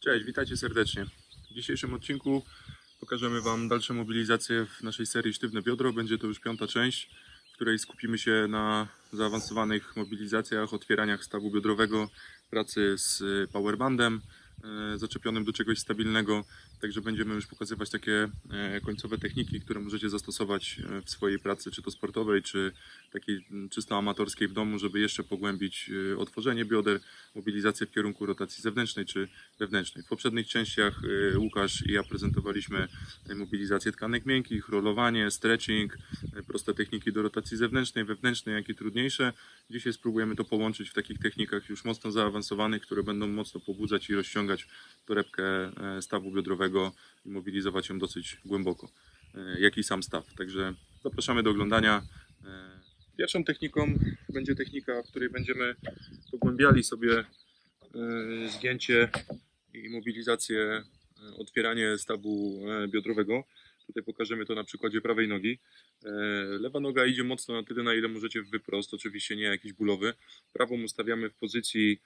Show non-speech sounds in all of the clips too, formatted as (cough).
Cześć, witajcie serdecznie. W dzisiejszym odcinku pokażemy Wam dalsze mobilizacje w naszej serii Sztywne Biodro. Będzie to już piąta część, w której skupimy się na zaawansowanych mobilizacjach, otwieraniach stawu biodrowego, pracy z powerbandem e, zaczepionym do czegoś stabilnego. Także będziemy już pokazywać takie e, końcowe techniki, które możecie zastosować e, w swojej pracy, czy to sportowej, czy takiej czysto amatorskiej w domu, żeby jeszcze pogłębić e, otworzenie bioder, mobilizację w kierunku rotacji zewnętrznej czy wewnętrznej. W poprzednich częściach Łukasz i ja prezentowaliśmy mobilizację tkanek miękkich, rolowanie, stretching, proste techniki do rotacji zewnętrznej, wewnętrznej, jak i trudniejsze. Dzisiaj spróbujemy to połączyć w takich technikach już mocno zaawansowanych, które będą mocno pobudzać i rozciągać torebkę stawu biodrowego i mobilizować ją dosyć głęboko, e, jak i sam staw. Także zapraszamy do oglądania. E, Pierwszą techniką będzie technika, w której będziemy pogłębiali sobie e, zgięcie i mobilizację, otwieranie stawu biodrowego. Tutaj pokażemy to na przykładzie prawej nogi. Lewa noga idzie mocno na tyle, na ile możecie wyprost, oczywiście nie jakiś bólowy. Prawą ustawiamy w pozycji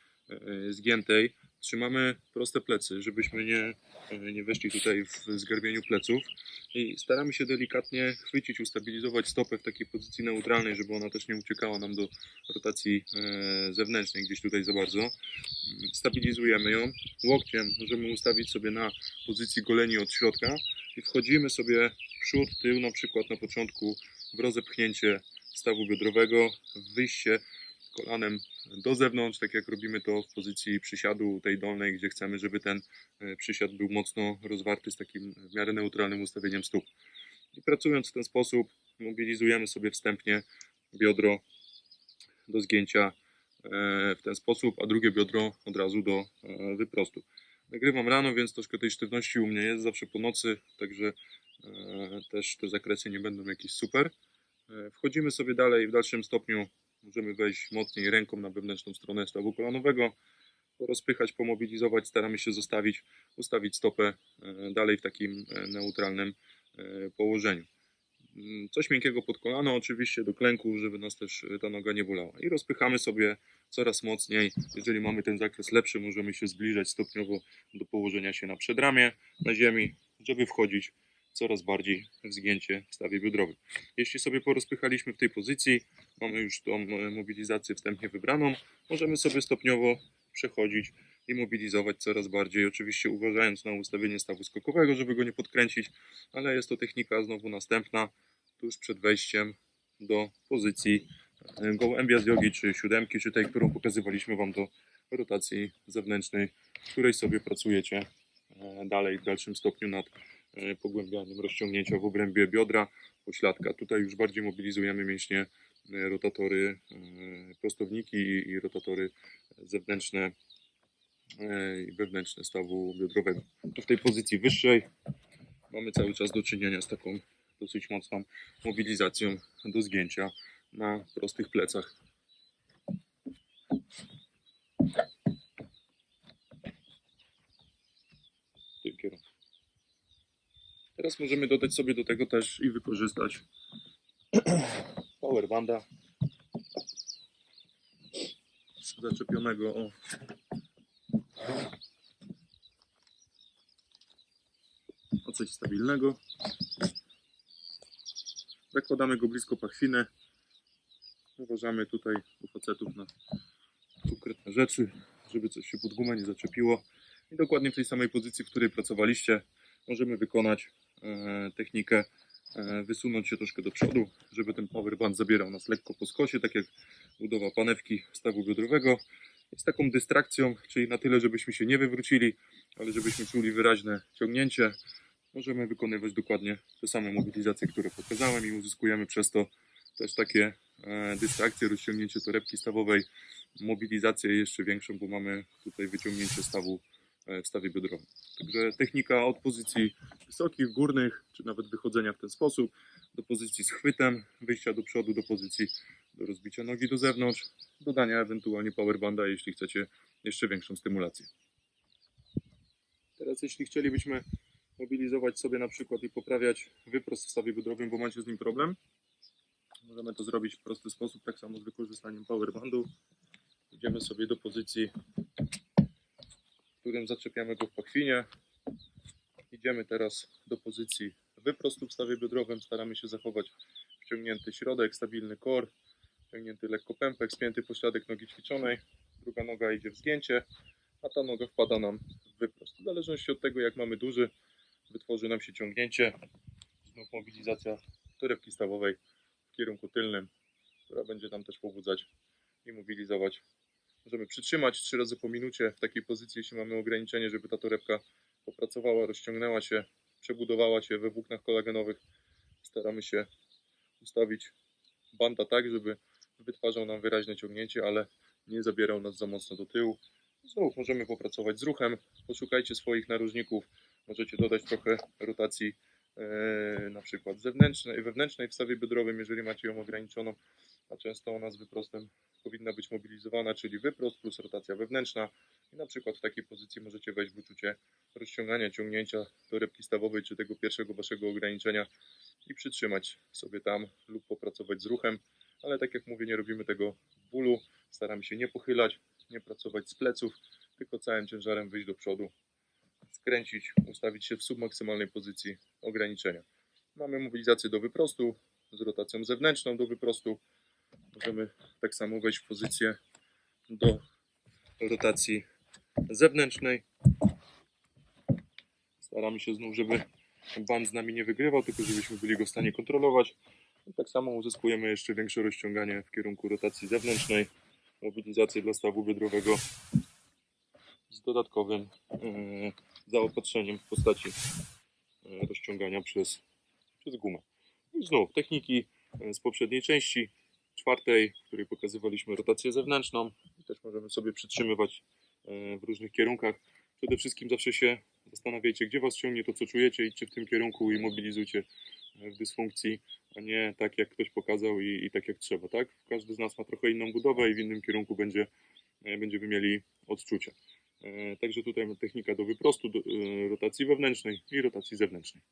zgiętej. Trzymamy proste plecy, żebyśmy nie, e, nie weszli tutaj w zgarbieniu pleców. I staramy się delikatnie chwycić, ustabilizować stopę w takiej pozycji neutralnej, żeby ona też nie uciekała nam do rotacji e, zewnętrznej gdzieś tutaj za bardzo. Stabilizujemy ją. Łokciem możemy ustawić sobie na pozycji goleni od środka i wchodzimy sobie przód, tył na przykład na początku w rozepchnięcie stawu biodrowego, w wyjście kolanem do zewnątrz, tak jak robimy to w pozycji przysiadu tej dolnej, gdzie chcemy, żeby ten e, przysiad był mocno rozwarty z takim w miarę neutralnym ustawieniem stóp. I pracując w ten sposób mobilizujemy sobie wstępnie biodro do zgięcia e, w ten sposób, a drugie biodro od razu do e, wyprostu. Nagrywam rano, więc troszkę tej sztywności u mnie jest zawsze po nocy, także też te zakresy nie będą jakieś super. Wchodzimy sobie dalej, w dalszym stopniu możemy wejść mocniej ręką na wewnętrzną stronę stawu kolanowego, rozpychać, pomobilizować, staramy się zostawić, ustawić stopę e, dalej w takim e, neutralnym e, położeniu. Mm, Coś miękkiego pod kolano, oczywiście do klęku, żeby nas też ta noga nie bolała. I rozpychamy sobie coraz mocniej. Jeżeli mamy ten zakres lepszy, możemy się zbliżać stopniowo do położenia się na przedramię, na ziemi, żeby wchodzić coraz bardziej w zgięcie w stawie biodrowym. Jeśli sobie porozpychaliśmy w tej pozycji, mamy już tą e, mobilizację wstępnie wybraną, możemy sobie stopniowo przechodzić i mobilizować coraz bardziej, oczywiście uważając na ustawienie stawu skokowego, żeby go nie podkręcić, ale jest to technika znowu następna, tuż przed wejściem do pozycji e, gołębia z jogi, czy siódemki, czy tej, którą pokazywaliśmy Wam do rotacji zewnętrznej, w której sobie pracujecie e, dalej w dalszym stopniu nad e, pogłębianiem rozciągnięcia w obrębie biodra, pośladka. Tutaj już bardziej mobilizujemy mięśnie, e, rotatory, e, prostowniki i rotatory zewnętrzne i wewnętrzne stawu biodrowego. Tu w tej pozycji wyższej mamy cały czas do czynienia z taką dosyć mocną mobilizacją do zgięcia na prostych plecach. W tym kierunku. Teraz możemy dodać sobie do tego też i wykorzystać (clears throat) powerbanda zaczepionego o o coś stabilnego. Zakładamy go blisko pachwiny. Uważamy tutaj u facetów na ukryte rzeczy, żeby coś się pod gumę nie zaczepiło. I dokładnie w tej samej pozycji, w której pracowaliście, możemy wykonać technikę e, wysunąć się troszkę do przodu, żeby ten powerband zabierał nas lekko po skosie, tak jak budowa panewki stawu biodrowego. Z taką dystrakcją, czyli na tyle, żebyśmy się nie wywrócili, ale żebyśmy czuli wyraźne ciągnięcie. Możemy wykonywać dokładnie te same mobilizacje, które pokazałem i uzyskujemy przez to też takie e, dystrakcje, rozciągnięcie torebki stawowej, mobilizację jeszcze większą, bo mamy tutaj wyciągnięcie stawu e, w stawie biodrowym. Także technika od pozycji wysokich, górnych, czy nawet wychodzenia w ten sposób, do pozycji z chwytem, wyjścia do przodu, do pozycji do rozbicia nogi do zewnątrz, dodania ewentualnie powerbanda, jeśli chcecie jeszcze większą stymulację. Teraz jeśli chcielibyśmy mobilizować sobie na przykład i poprawiać wyprost w stawie biodrowym, bo macie z nim problem, Możemy to zrobić w prosty sposób, tak samo z wykorzystaniem powerbandu. Idziemy sobie do pozycji, którym zaczepiamy go w pachwinie. Idziemy teraz do pozycji wyprostu w stawie biodrowym. Staramy się zachować wciągnięty środek, stabilny kor, wciągnięty lekko pępek, spięty pośladek nogi ćwiczonej. Druga noga idzie w zgięcie, a ta noga wpada nam w wyprost. W zależności od tego, jak mamy duży, wytworzy nam się ciągnięcie. Znów mobilizacja torebki stawowej w kierunku tylnym, która będzie nam też pobudzać i mobilizować. Możemy przytrzymać trzy razy po minucie w takiej pozycji, jeśli mamy ograniczenie, żeby ta torebka popracowała, rozciągnęła się, przebudowała się we włóknach kolagenowych. Staramy się ustawić banda tak, żeby wytwarzał nam wyraźne ciągnięcie, ale nie zabierał nas za mocno do tyłu. Znów możemy popracować z ruchem. Poszukajcie swoich narożników. Możecie dodać trochę rotacji na przykład zewnętrznej, wewnętrznej w stawie biodrowym, jeżeli macie ją ograniczoną, a często ona z wyprostem powinna być mobilizowana, czyli wyprost plus rotacja wewnętrzna. I na przykład w takiej pozycji możecie wejść w uczucie rozciągania, ciągnięcia torebki stawowej, czy tego pierwszego waszego ograniczenia i przytrzymać sobie tam lub popracować z ruchem. Ale tak jak mówię, nie robimy tego bólu. Staramy się nie pochylać, nie pracować z pleców, tylko całym ciężarem wyjść do przodu, skręcić, ustawić się w submaksymalnej pozycji ograniczenia. Mamy mobilizację do wyprostu z rotacją zewnętrzną do wyprostu. Możemy tak samo wejść w pozycję do rotacji zewnętrznej. Staramy się znów, żeby band z nami nie wygrywał, tylko żebyśmy byli go w stanie kontrolować. I tak samo uzyskujemy jeszcze większe rozciąganie w kierunku rotacji zewnętrznej, mobilizację dla stawu biodrowego z dodatkowym e, zaopatrzeniem w postaci e, rozciągania przez, przez gumę. I znów techniki e, z poprzedniej części, czwartej, w której pokazywaliśmy rotację zewnętrzną. Też możemy sobie przytrzymywać e, w różnych kierunkach. Przede wszystkim zawsze się zastanawiajcie, gdzie Was ciągnie to, co czujecie, idźcie w tym kierunku i mobilizujcie w dysfunkcji, a nie tak, jak ktoś pokazał i, i tak, jak trzeba. Tak? Każdy z nas ma trochę inną budowę i w innym kierunku będzie, będziemy mieli odczucia. E, Także tutaj technika do wyprostu, do, e, rotacji wewnętrznej i rotacji zewnętrznej.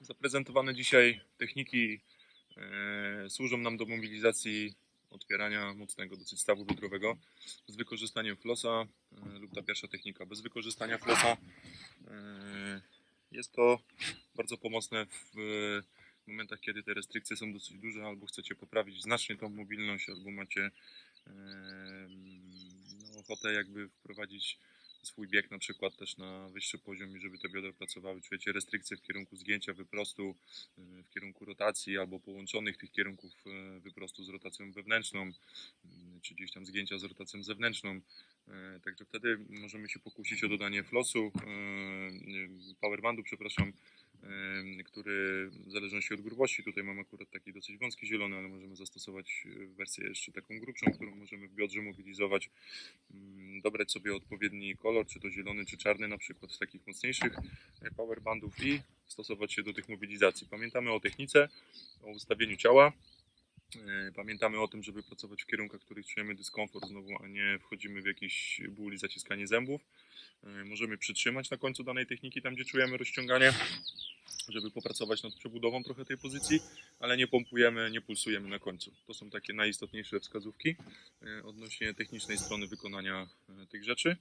Zaprezentowane dzisiaj techniki e, służą nam do mobilizacji otwierania mocnego dosyć stawu biodrowego z wykorzystaniem flosa lub ta pierwsza technika bez wykorzystania flosa. Jest to bardzo pomocne w momentach, kiedy te restrykcje są dosyć duże, albo chcecie poprawić znacznie tą mobilność, albo macie no, ochotę jakby wprowadzić swój bieg na przykład też na wyższy poziom i żeby te biodra pracowały. Czujecie restrykcje w kierunku zgięcia, wyprostu, y, w kierunku rotacji albo połączonych tych kierunków y, wyprostu z rotacją wewnętrzną, y, czy gdzieś tam zgięcia z rotacją zewnętrzną. Y, Także wtedy możemy się pokusić o dodanie flosu, powerbandu, przepraszam, który w zależności od grubości, tutaj mam akurat taki dosyć wąski zielony, ale możemy zastosować y, wersję jeszcze taką grubszą, którą możemy w biodrze mobilizować mm, dobrać sobie odpowiedni kolor, czy to zielony, czy czarny na przykład z takich mocniejszych e, powerbandów i stosować się do tych mobilizacji. Pamiętamy o technice, o ustawieniu ciała. E, Pamiętamy o tym, żeby pracować w kierunkach, w których czujemy dyskomfort znowu, a nie wchodzimy w jakiś ból i zaciskanie zębów. E, Możemy przytrzymać na końcu danej techniki, tam gdzie czujemy rozciąganie, żeby popracować nad przebudową trochę tej pozycji, ale nie pompujemy, nie pulsujemy na końcu. To są takie najistotniejsze wskazówki e, odnośnie technicznej strony wykonania tych rzeczy.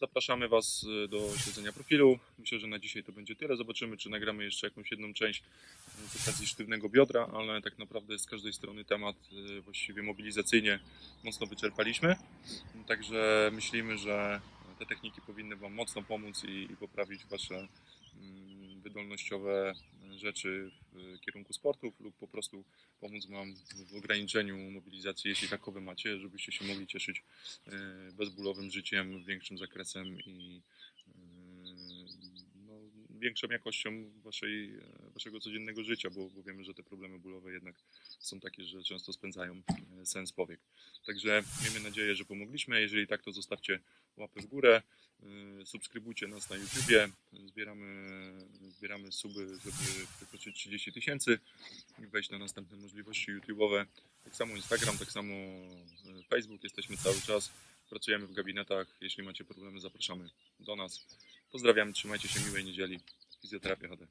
Zapraszamy Was e, do śledzenia profilu. Myślę, że na dzisiaj to będzie tyle. Zobaczymy, czy nagramy jeszcze jakąś jedną część e, z okazji sztywnego biodra, ale tak naprawdę z każdej strony temat e, właściwie mobilizacyjnie mocno wyczerpaliśmy. Także myślimy, że te techniki powinny Wam mocno pomóc i, i poprawić Wasze mm, wydolnościowe rzeczy w kierunku sportów lub po prostu pomóc Wam w ograniczeniu mobilizacji, jeśli takowe macie, żebyście się mogli cieszyć e, bezbólowym życiem, większym zakresem i e, większą jakością waszej, e, waszego codziennego życia, bo, bo wiemy, że te problemy bólowe jednak są takie, że często spędzają e, sens powiek. Także miejmy nadzieję, że pomogliśmy. Jeżeli tak, to zostawcie łapę w górę. e, Subskrybujcie nas na YouTubie. Zbieramy, zbieramy suby, żeby przekroczyć 30 tysięcy i wejść na następne możliwości YouTube'owe. Tak samo Instagram, tak samo Facebook. Jesteśmy cały czas. Pracujemy w gabinetach. Jeśli macie problemy, zapraszamy do nas. Pozdrawiam, trzymajcie się miłej niedzieli. Fizjoterapię chodę.